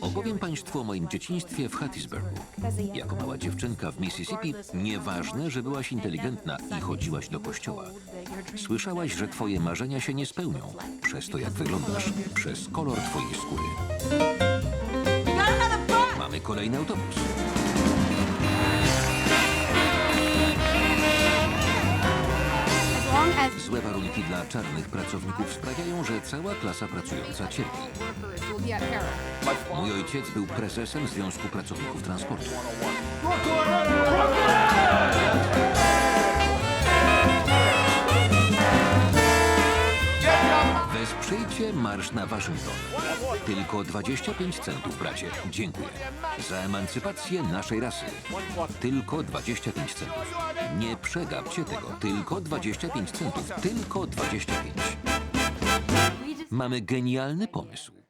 Opowiem Państwu o moim dzieciństwie w Hattiesburgu. Jako mała dziewczynka w Mississippi, nieważne, że byłaś inteligentna i chodziłaś do kościoła. Słyszałaś, że Twoje marzenia się nie spełnią przez to, jak wyglądasz, przez kolor Twojej skóry. Mamy kolejny autobus. Złe warunki dla czarnych pracowników sprawiają, że cała klasa pracująca cierpi. Mój ojciec był prezesem Związku Pracowników Transportu. Wesprzyjcie Marsz na Waszyngton. Tylko 25 centów, bracie. Dziękuję. Za emancypację naszej rasy. Tylko 25 centów. Nie przegapcie tego. Tylko 25 centów. Tylko 25. Mamy genialny pomysł.